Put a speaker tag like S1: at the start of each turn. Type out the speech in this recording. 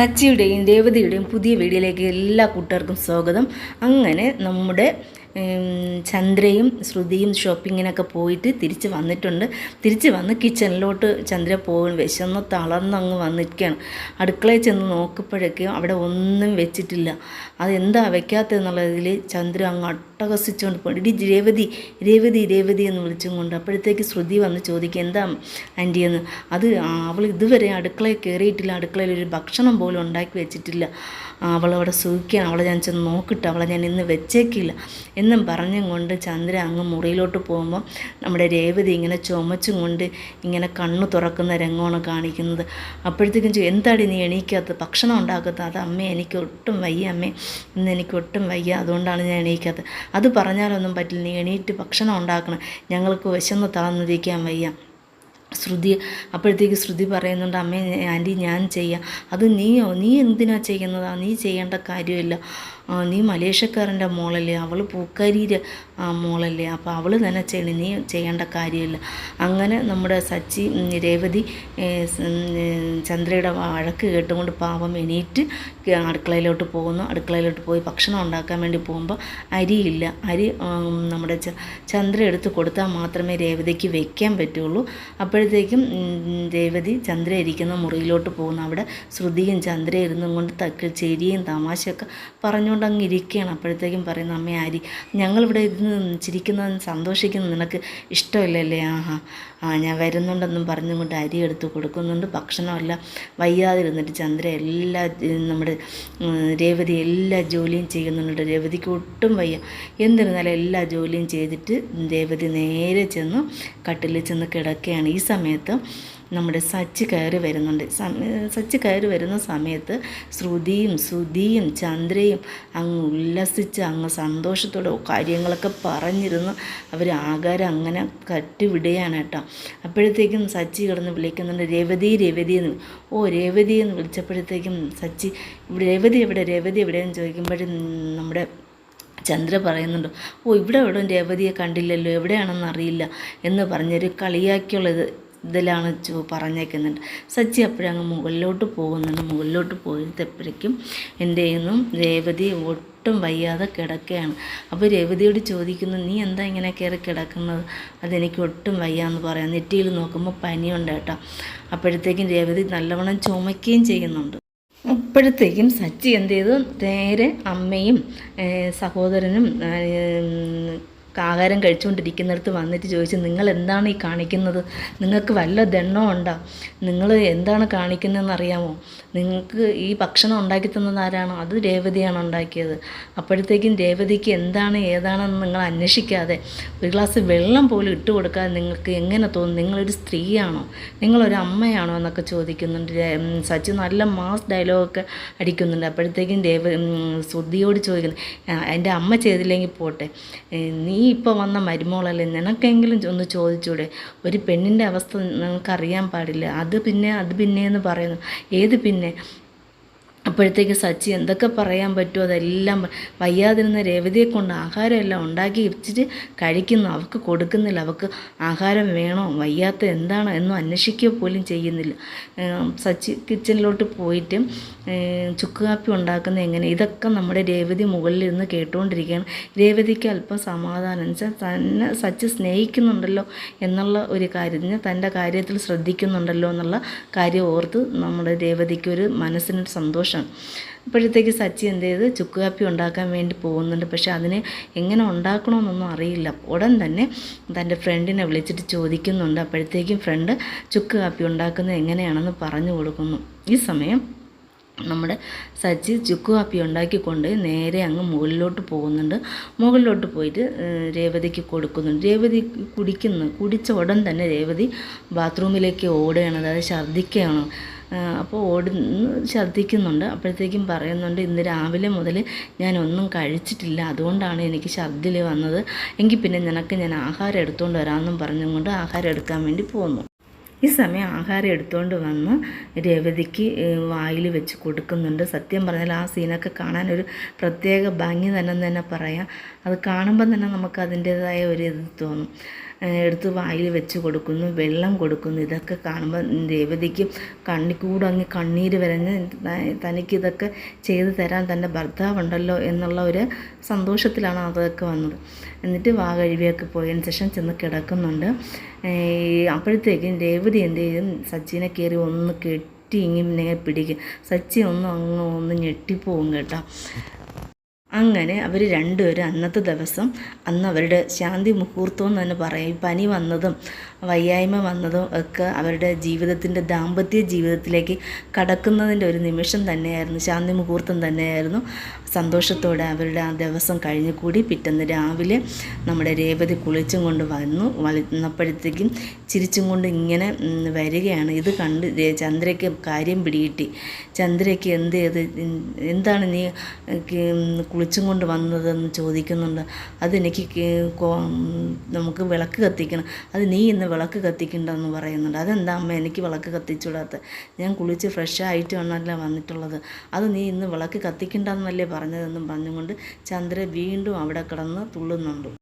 S1: സച്ചിയുടെയും രേവതിയുടെയും പുതിയ വീഡിയോയിലേക്ക് എല്ലാ കൂട്ടുകാർക്കും സ്വാഗതം. അങ്ങനെ നമ്മുടെ ചന്ദ്രയും ശ്രുതിയും ഷോപ്പിങ്ങിനൊക്കെ പോയിട്ട് തിരിച്ച് വന്നിട്ടുണ്ട്. തിരിച്ച് വന്ന് കിച്ചണിലോട്ട് ചന്ദ്ര പോകും വിശന്ന് തളർന്നങ്ങ് വന്നിരിക്കുകയാണ്. അടുക്കളയിൽ ചെന്ന് നോക്കുമ്പോഴേക്കും അവിടെ ഒന്നും വെച്ചിട്ടില്ല. അതെന്താ വെക്കാത്തതെന്നുള്ളതിൽ ചന്ദ്ര അങ്ങ് അട്ടഹസിച്ചുകൊണ്ട് പോയി. ഇടി രേവതി രേവതി രേവതി എന്ന് വിളിച്ചും കൊണ്ട് അപ്പോഴത്തേക്ക് ശ്രുതി വന്ന് ചോദിക്കുക എന്താ ആന്റി എന്ന്? അത് അവൾ ഇതുവരെ അടുക്കളയിൽ കയറിയിട്ടില്ല. അടുക്കളയിൽ ഒരു ഭക്ഷണം പോലും ഉണ്ടാക്കി വെച്ചിട്ടില്ല. അവളവിടെ സുഖിക്കാൻ അവളെ ഞാൻ ചെന്ന് നോക്കിട്ട്. അവളെ ഞാൻ ഇന്ന് വെച്ചേക്കില്ല. എന്നും പറഞ്ഞും കൊണ്ട് ചന്ദ്ര അങ്ങ് മുറിയിലോട്ട് പോകുമ്പോൾ നമ്മുടെ രേവതി ഇങ്ങനെ ചുമച്ചും കൊണ്ട് ഇങ്ങനെ കണ്ണു തുറക്കുന്ന രംഗമാണ് കാണിക്കുന്നത്. അപ്പോഴത്തേക്കും എന്താടി നീ എണീക്കാത്തത്? ഭക്ഷണം ഉണ്ടാക്കാത്തത്? അത് അമ്മേ എനിക്ക് ഒട്ടും വയ്യ അമ്മേ. ഇന്ന് എനിക്ക് ഒട്ടും വയ്യ. അതുകൊണ്ടാണ് ഞാൻ എണീക്കാത്തത്. അത് പറഞ്ഞാലൊന്നും പറ്റില്ല. നീ എണീറ്റ് ഭക്ഷണം ഉണ്ടാക്കണം. ഞങ്ങൾക്ക് വിശന്ന് തളർന്നിരിക്കാൻ വയ്യ. ശ്രുതി അപ്പോഴത്തേക്ക് ശ്രുതി പറയുന്നുണ്ട് അമ്മേ ആന്റി ഞാൻ ചെയ്യാം. അത് നീയോ? നീ എന്തിനാ ചെയ്യുന്നതാ? നീ ചെയ്യേണ്ട കാര്യമില്ല. നീ മലേഷ്യക്കാരന്റെ മോളല്ലേ? അവൾ പൂക്കാരിയുടെ മോളല്ലേ? അപ്പോൾ അവൾ തന്നെ ചെയ്യണം നീ ചെയ്യേണ്ട കാര്യമില്ല. അങ്ങനെ നമ്മുടെ സച്ചി രേവതി ചന്ദ്രയുടെ വഴക്ക് കേട്ടുകൊണ്ട് പാവം എണീറ്റ് അടുക്കളയിലോട്ട് പോകുന്നു. അടുക്കളയിലോട്ട് പോയി ഭക്ഷണം ഉണ്ടാക്കാൻ വേണ്ടി പോകുമ്പോൾ അരിയില്ല. അരി നമ്മുടെ ചന്ദ്ര എടുത്ത് കൊടുത്താൽ മാത്രമേ രേവതിക്ക് വയ്ക്കാൻ പറ്റുള്ളൂ. അപ്പോഴത്തേക്കും രേവതി ചന്ദ്ര ഇരിക്കുന്ന മുറിയിലോട്ട് പോകുന്നു. അവിടെ ശ്രുതിയും ചന്ദ്ര ഇരുന്നും കൊണ്ട് തക്ക് ചേരിയും തമാശയൊക്കെ പറഞ്ഞുകൊണ്ട് അങ്ങ് ഇരിക്കുകയാണ് അപ്പോഴത്തേക്കും പറയുന്നു അമ്മ ആരി ഞങ്ങളിവിടെ ഇരുന്ന് ചിരിക്കുന്നതും സന്തോഷിക്കുന്നതും നിനക്ക് ഇഷ്ടമില്ലല്ലേ? ആഹാ. ആ ഞാൻ വരുന്നുണ്ടെന്നും പറഞ്ഞുകൊണ്ട് അരി എടുത്ത് കൊടുക്കുന്നുണ്ട്. ഭക്ഷണമല്ല വയ്യാതിരുന്നിട്ട് ചന്ദ്ര എല്ലാ നമ്മുടെ രേവതി എല്ലാ ജോലിയും ചെയ്യുന്നുണ്ട്. രേവതിക്ക് ഒട്ടും വയ്യ. എന്നിരുന്നാലും എല്ലാ ജോലിയും ചെയ്തിട്ട് രേവതി നേരെ ചെന്ന് കട്ടിലിൽ ചെന്ന് കിടക്കുകയാണ്. ഈ സമയത്ത് നമ്മുടെ സച്ച് കയറി വരുന്നുണ്ട്. സച്ച് കയറി വരുന്ന സമയത്ത് ശ്രുതിയും ശ്രുതിയും ചന്ദ്രയും അങ്ങ് ഉല്ലസിച്ച് അങ്ങ് സന്തോഷത്തോടെ കാര്യങ്ങളൊക്കെ പറഞ്ഞിരുന്ന് അവർ ആകാരം അങ്ങനെ കട്ടിവിടുകയാണ് കേട്ടോ. അപ്പോഴത്തേക്കും സച്ചി കിടന്ന് വിളിക്കുന്നുണ്ട് രേവതി രേവതി എന്ന്. ഓ രേവതി എന്ന് വിളിച്ചപ്പോഴത്തേക്കും സച്ചി ഇവിടെ രേവതി എവിടെ? രേവതി എവിടെയെന്ന് ചോദിക്കുമ്പോഴും നമ്മുടെ ചന്ദ്ര പറയുന്നുണ്ട് ഓ ഇവിടെ എവിടെ രേവതിയെ കണ്ടില്ലല്ലോ എവിടെയാണെന്ന് അറിയില്ല എന്ന് പറഞ്ഞൊരു കളിയാക്കിയുള്ളത് ഇതിലാണ് പറഞ്ഞേക്കുന്നുണ്ട് സച്ചി അപ്പോഴങ്ങ് മുകളിലോട്ട് പോകുന്നുണ്ട്. മുകളിലോട്ട് പോയപ്പോഴേക്കും എന്റെ നിന്നും രേവതി ഒട്ടും വയ്യാതെ കിടക്കുകയാണ്. അപ്പോൾ രേവതിയോട് ചോദിക്കുന്നു നീ എന്താ ഇങ്ങനെ കയറി കിടക്കുന്നത്? അതെനിക്ക് ഒട്ടും വയ്യാന്ന് പറയാം. നെറ്റിയിൽ നോക്കുമ്പോൾ പനിയുണ്ട് കേട്ടോ. അപ്പോഴത്തേക്കും രേവതി നല്ലവണ്ണം ചുമയ്ക്കുകയും ചെയ്യുന്നുണ്ട്. അപ്പോഴത്തേക്കും സച്ചി എന്ത് ചെയ്തു നേരെ അമ്മയും സഹോദരനും ആഹാരം കഴിച്ചുകൊണ്ടിരിക്കുന്നിടത്ത് വന്നിട്ട് ചോദിച്ചു നിങ്ങൾ എന്താണ് ഈ കാണിക്കുന്നത്? നിങ്ങൾക്ക് വല്ല ദണ്ണോ ഉണ്ടോ? നിങ്ങൾ എന്താണ് കാണിക്കുന്നതെന്ന് അറിയാമോ? നിങ്ങൾക്ക് ഈ ഭക്ഷണം ഉണ്ടാക്കി തന്നത് ആരാണോ? അത് രേവതിയാണ് ഉണ്ടാക്കിയത്. അപ്പോഴത്തേക്കും രേവതിക്ക് എന്താണ് ഏതാണെന്ന് നിങ്ങൾ അന്വേഷിക്കാതെ ഒരു ഗ്ലാസ് വെള്ളം പോലും ഇട്ട് കൊടുക്കാതെ നിങ്ങൾക്ക് എങ്ങനെ തോന്നും? നിങ്ങളൊരു സ്ത്രീയാണോ? നിങ്ങളൊരു അമ്മയാണോ? എന്നൊക്കെ ചോദിക്കുന്നുണ്ട്. സച്ചി നല്ല മാസ് ഡയലോഗൊക്കെ അടിക്കുന്നുണ്ട്. അപ്പോഴത്തേക്കും ദേവ ശ്രുതിയോട് ചോദിക്കുന്നു "ആ, എന്റെ അമ്മ ചെയ്തില്ലെങ്കിൽ പോട്ടെ. നീ ഇപ്പോൾ വന്ന മരുമോളല്ലേ? നിനക്കെങ്കിലും ഒന്ന് ചോദിച്ചൂടെ? ഒരു പെണ്ണിന്റെ അവസ്ഥ നിനക്കറിയാൻ പാടില്ല. അത് പിന്നെ അത് പിന്നെ എന്ന് പറയുന്നു. ഏത് പിന്നെ? അപ്പോഴത്തേക്ക് സച്ചി എന്തൊക്കെ പറയാൻ പറ്റുമോ അതെല്ലാം വയ്യാതിരുന്ന രേവതിയെ കൊണ്ട് ആഹാരമെല്ലാം ഉണ്ടാക്കി വെച്ചിട്ട് കഴിക്കുന്നു. അവൾക്ക് കൊടുക്കുന്നില്ല. അവൾക്ക് ആഹാരം വേണോ? വയ്യാത്ത എന്താണോ എന്നും അന്വേഷിക്കുക പോലും ചെയ്യുന്നില്ല. സച്ചി കിച്ചണിലോട്ട് പോയിട്ട് ചുക്ക് കാപ്പി ഉണ്ടാക്കുന്ന എങ്ങനെ? ഇതൊക്കെ നമ്മുടെ രേവതി മുകളിലിരുന്ന് കേട്ടുകൊണ്ടിരിക്കുകയാണ്. രേവതിക്ക് അല്പം സമാധാനം. വെച്ചാൽ തന്നെ സച്ചി സ്നേഹിക്കുന്നുണ്ടല്ലോ എന്നുള്ള ഒരു കാര്യം തന്റെ കാര്യത്തിൽ ശ്രദ്ധിക്കുന്നുണ്ടല്ലോ എന്നുള്ള കാര്യം ഓർത്ത് നമ്മുടെ രേവതിക്ക് ഒരു മനസ്സിനൊരു സന്തോഷമാണ് അപ്പോഴത്തേക്ക് സച്ചി എന്ത് ചെയ്ത്? ചുക്ക് കാപ്പി ഉണ്ടാക്കാൻ വേണ്ടി പോകുന്നുണ്ട്. പക്ഷേ അതിന് എങ്ങനെ ഉണ്ടാക്കണമെന്നൊന്നും അറിയില്ല. ഉടൻ തന്നെ തന്റെ ഫ്രണ്ടിനെ വിളിച്ചിട്ട് ചോദിക്കുന്നുണ്ട്. അപ്പോഴത്തേക്കും ഫ്രണ്ട് ചുക്ക് കാപ്പി ഉണ്ടാക്കുന്നത് എങ്ങനെയാണെന്ന് പറഞ്ഞു കൊടുക്കുന്നു. ഈ സമയം നമ്മുടെ സച്ചി ചുക്ക് കാപ്പി ഉണ്ടാക്കിക്കൊണ്ട് നേരെ അങ്ങ് മുകളിലോട്ട് പോകുന്നുണ്ട്. മുകളിലോട്ട് പോയിട്ട് രേവതിക്ക് കൊടുക്കുന്നുണ്ട്. രേവതി കുടിക്കുന്നു. കുടിച്ച ഉടൻ തന്നെ രേവതി ബാത്റൂമിലേക്ക് ഓടുകയാണ്. അതായത് ഛർദ്ദിക്കുകയാണ്. അപ്പോൾ ഓടുന്നു ഛർദ്ദിക്കുന്നുണ്ട്. അപ്പോഴത്തേക്കും പറയുന്നുണ്ട് ഇന്ന് രാവിലെ മുതൽ ഞാൻ ഒന്നും കഴിച്ചിട്ടില്ല. അതുകൊണ്ടാണ് എനിക്ക് ഛർദ്ദിൽ വന്നത്. എങ്കിൽ പിന്നെ നിനക്ക് ഞാൻ ആഹാരം എടുത്തുകൊണ്ട് വരാമെന്നും പറഞ്ഞുകൊണ്ട് ആഹാരം എടുക്കാൻ വേണ്ടി പോന്നു. ഈ സമയം ആഹാരം എടുത്തുകൊണ്ട് വന്ന് രേവതിക്ക് വായിൽ വെച്ച് കൊടുക്കുന്നുണ്ട്. സത്യം പറഞ്ഞാൽ ആ സീനൊക്കെ കാണാൻ ഒരു പ്രത്യേക ഭംഗി തന്നെ തന്നെ പറയാം. അത് കാണുമ്പം തന്നെ നമുക്ക് അതിന്റേതായ ഒരു ഇത് തോന്നും. എടുത്ത് വായിൽ വെച്ച് കൊടുക്കുന്നു വെള്ളം കൊടുക്കുന്നു. ഇതൊക്കെ കാണുമ്പോൾ രേവതിക്ക് കണ്ണി കൂടങ്ങി കണ്ണീര് വരഞ്ഞ് തനിക്കിതൊക്കെ ചെയ്തു തരാൻ തന്റെ ഭർത്താവുണ്ടല്ലോ എന്നുള്ള ഒരു സന്തോഷത്തിലാണ് അതൊക്കെ വന്നത്. എന്നിട്ട് വാ കഴുകിയൊക്കെ പോയതിന് ശേഷം ചെന്ന് കിടക്കുന്നുണ്ട്. അപ്പോഴത്തേക്കും രേവതി എന്ത് ചെയ്യും? സച്ചിനെ കയറി ഒന്ന് കെട്ടി ഇങ്ങനെ പിടിക്കും. സച്ചി ഒന്ന് അങ്ങ് ഒന്ന് ഞെട്ടിപ്പോവും കേട്ടോ. അങ്ങനെ അവർ രണ്ടുപേരും അന്നത്തെ ദിവസം അന്ന് അവരുടെ ശാന്തി മുഹൂർത്തം എന്ന് തന്നെ പറയും. പനി വന്നതും വയ്യായ്മ വന്നതും ഒക്കെ അവരുടെ ജീവിതത്തിന്റെ ദാമ്പത്യ ജീവിതത്തിലേക്ക് കടക്കുന്നതിന്റെ ഒരു നിമിഷം തന്നെയായിരുന്നു ശാന്തി മുഹൂർത്തം തന്നെയായിരുന്നു. സന്തോഷത്തോടെ അവരുടെ ആ ദിവസം കഴിഞ്ഞു കൂടി പിറ്റേന്ന് രാവിലെ നമ്മുടെ രേവതി കുളിച്ചും കൊണ്ട് വന്നു. വന്നപ്പോഴത്തേക്കും ചിരിച്ചും കൊണ്ട് ഇങ്ങനെ വരികയാണ്. ഇത് കണ്ട് ചന്ദ്രയ്ക്ക് കാര്യം പിടികിട്ടി. ചന്ദ്രയ്ക്ക് എന്ത് ചെയ്ത് എന്താണ് നീ കുളിച്ചും കൊണ്ട് വന്നതെന്ന് ചോദിക്കുന്നുണ്ട്. അതെനിക്ക് നമുക്ക് വിളക്ക് കത്തിക്കണം. അത് നീ ഇന്ന് വിളക്ക് കത്തിക്കണ്ടെന്ന് പറയുന്നുണ്ട്. അതെന്താ അമ്മ എനിക്ക് വിളക്ക് കത്തിച്ചുവിടാത്ത? ഞാൻ കുളിച്ച് ഫ്രഷ് ആയിട്ട് വന്നല്ല വന്നിട്ടുള്ളത്. അത് നീ ഇന്ന് വിളക്ക് കത്തിക്കണ്ടെന്നല്ലേ പറഞ്ഞതെന്നും പറഞ്ഞുകൊണ്ട് ചന്ദ്ര വീണ്ടും അവിടെ കിടന്ന് തുള്ളുന്നുണ്ട്.